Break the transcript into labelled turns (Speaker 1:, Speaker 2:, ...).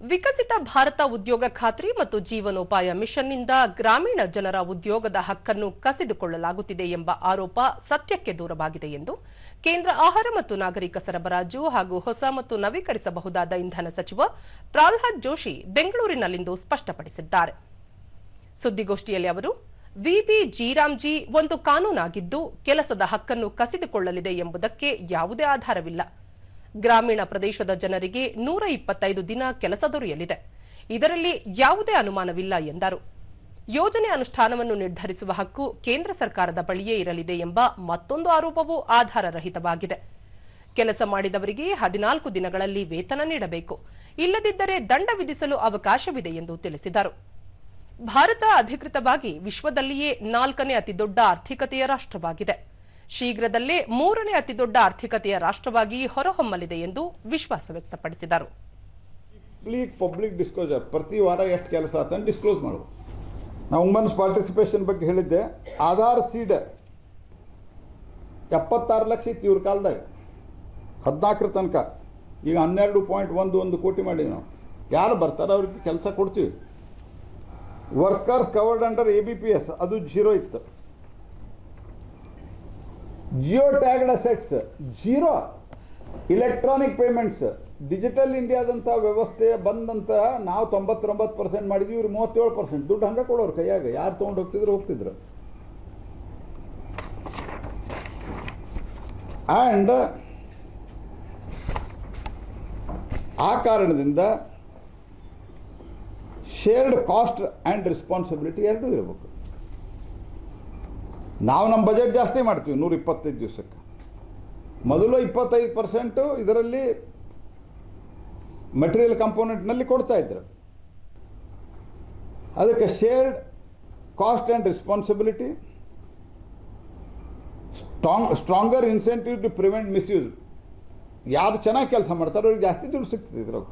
Speaker 1: ವಿಕಸಿತ ಭಾರತ ಉದ್ಯೋಗ ಖಾತ್ರಿ ಮತ್ತು ಜೀವನೋಪಾಯ ಮಿಷನ್ನಿಂದ ಗ್ರಾಮೀಣ ಜನರ ಉದ್ಯೋಗದ ಹಕ್ಕನ್ನು ಕಸಿದುಕೊಳ್ಳಲಾಗುತ್ತಿದೆ ಎಂಬ ಆರೋಪ ಸತ್ಯಕ್ಕೆ ದೂರವಾಗಿದೆ ಎಂದು ಕೇಂದ್ರ ಆಹಾರ ಮತ್ತು ನಾಗರಿಕ ಸರಬರಾಜು ಹಾಗೂ ಹೊಸ ಮತ್ತು ನವೀಕರಿಸಬಹುದಾದ ಇಂಧನ ಸಚಿವ ಪ್ರಹ್ಲಾದ್ ಜೋಶಿ ಬೆಂಗಳೂರಿನಲ್ಲಿಂದು ಸ್ಪಷ್ಟಪಡಿಸಿದ್ದಾರೆ. ಸುದ್ದಿಗೋಷ್ಠಿಯಲ್ಲಿ ಅವರು, ವಿಬಿ ಜೀರಾಮ್ಜಿ ಒಂದು ಕಾನೂನಾಗಿದ್ದು, ಕೆಲಸದ ಹಕ್ಕನ್ನು ಕಸಿದುಕೊಳ್ಳಲಿದೆ ಎಂಬುದಕ್ಕೆ ಯಾವುದೇ ಆಧಾರವಿಲ್ಲ. ಗ್ರಾಮೀಣ ಪ್ರದೇಶದ ಜನರಿಗೆ ನೂರ ಇಪ್ಪತ್ತೈದು ದಿನ ಕೆಲಸ ದೊರೆಯಲಿದೆ. ಇದರಲ್ಲಿ ಯಾವುದೇ ಅನುಮಾನವಿಲ್ಲ ಎಂದರು. ಯೋಜನೆ ಅನುಷ್ಠಾನವನ್ನು ನಿರ್ಧರಿಸುವ ಹಕ್ಕು ಕೇಂದ್ರ ಸರ್ಕಾರದ ಬಳಿಯೇ ಇರಲಿದೆ ಎಂಬ ಮತ್ತೊಂದು ಆರೋಪವೂ ಆಧಾರರಹಿತವಾಗಿದೆ. ಕೆಲಸ ಮಾಡಿದವರಿಗೆ ಹದಿನಾಲ್ಕು ದಿನಗಳಲ್ಲಿ ವೇತನ ನೀಡಬೇಕು. ಇಲ್ಲದಿದ್ದರೆ ದಂಡ ವಿಧಿಸಲು ಅವಕಾಶವಿದೆ ಎಂದು ತಿಳಿಸಿದರು. ಭಾರತ ಅಧಿಕೃತವಾಗಿ ವಿಶ್ವದಲ್ಲಿಯೇ ನಾಲ್ಕನೇ ಅತಿದೊಡ್ಡ ಆರ್ಥಿಕತೆಯ ರಾಷ್ಟ್ರವಾಗಿದೆ. ಶೀಘ್ರದಲ್ಲೇ ಮೂರನೇ ಅತಿದೊಡ್ಡ ಆರ್ಥಿಕತೆಯ ರಾಷ್ಟ್ರವಾಗಿ ಹೊರಹೊಮ್ಮಲಿದೆ ಎಂದು ವಿಶ್ವಾಸ ವ್ಯಕ್ತಪಡಿಸಿದರು.
Speaker 2: ಪಬ್ಲಿಕ್ ಡಿಸ್ಕ್ಲೋಸರ್ ಪ್ರತಿ ವಾರ ಎಷ್ಟು ಕೆಲಸ ಅಂತ ಡಿಸ್ಕ್ಲೋಸ್ ಮಾಡು ನಾವು ವುಮನ್ಸ್ ಪಾರ್ಟಿಸಿಪೇಷನ್ ಬಗ್ಗೆ ಹೇಳಿದ್ದೆ. ಆಧಾರ್ ಸೀಡ್ ಎಪ್ಪತ್ತಾರು ಲಕ್ಷ ಇತ್ತು ಇವ್ರ ಕಾಲದಾಗ. ಹದಿನಾಲ್ಕರ ತನಕ. ಈಗ ಹನ್ನೆರಡು ಪಾಯಿಂಟ್ ಒಂದು ಒಂದು ಕೋಟಿ ಮಾಡಿದ್ವಿ ನಾವು. ಯಾರು ಬರ್ತಾರೆ ಅವ್ರಿಗೆ ಕೆಲಸ ಕೊಡ್ತೀವಿ. Workers covered under A B P S ಅದು ಜೀರೋ ಇತ್ತು. Geo tagged assets zero electronic payments digital ಇಂಡಿಯಾದಂಥ ವ್ಯವಸ್ಥೆ ಬಂದಂತ ನಾವು ತೊಂಬತ್ತೊಂಬತ್ತು ಪರ್ಸೆಂಟ್ ಮಾಡಿದ್ವಿ, ಇವ್ರು ಮೂವತ್ತೇಳು ಪರ್ಸೆಂಟ್ ದುಡ್ಡು ಹಂಗೆ ಕೊಡೋರು ಕೈಯಾಗ. ಯಾರು ತೊಗೊಂಡು ಹೋಗ್ತಿದ್ರು ಹೋಗ್ತಿದ್ರು. ಆ್ಯಂಡ್ ಆ ಕಾರಣದಿಂದ ಶೇರ್ಡ್ ಕಾಸ್ಟ್ ಆ್ಯಂಡ್ ರೆಸ್ಪಾನ್ಸಿಬಿಲಿಟಿ ಎರಡೂ ಇರಬೇಕು. ನಾವು ನಮ್ಮ ಬಜೆಟ್ ಜಾಸ್ತಿ ಮಾಡ್ತೀವಿ, ನೂರ ಇಪ್ಪತ್ತೈದು ದಿವಸಕ್ಕೆ. ಮೊದಲು ಇಪ್ಪತ್ತೈದು ಪರ್ಸೆಂಟು ಇದರಲ್ಲಿ ಮೆಟೀರಿಯಲ್ ಕಂಪೋನೆಂಟ್ನಲ್ಲಿ ಕೊಡ್ತಾ ಇದ್ರು. ಅದಕ್ಕೆ shared cost and responsibility strong stronger incentive to prevent misuse ಯಾರು ಚೆನ್ನಾಗಿ ಕೆಲಸ ಮಾಡ್ತಾರೋ ಅವ್ರಿಗೆ ಜಾಸ್ತಿ ದುಡ್ಡು ಸಿಗ್ತದೆ ಇದ್ರಾಗ.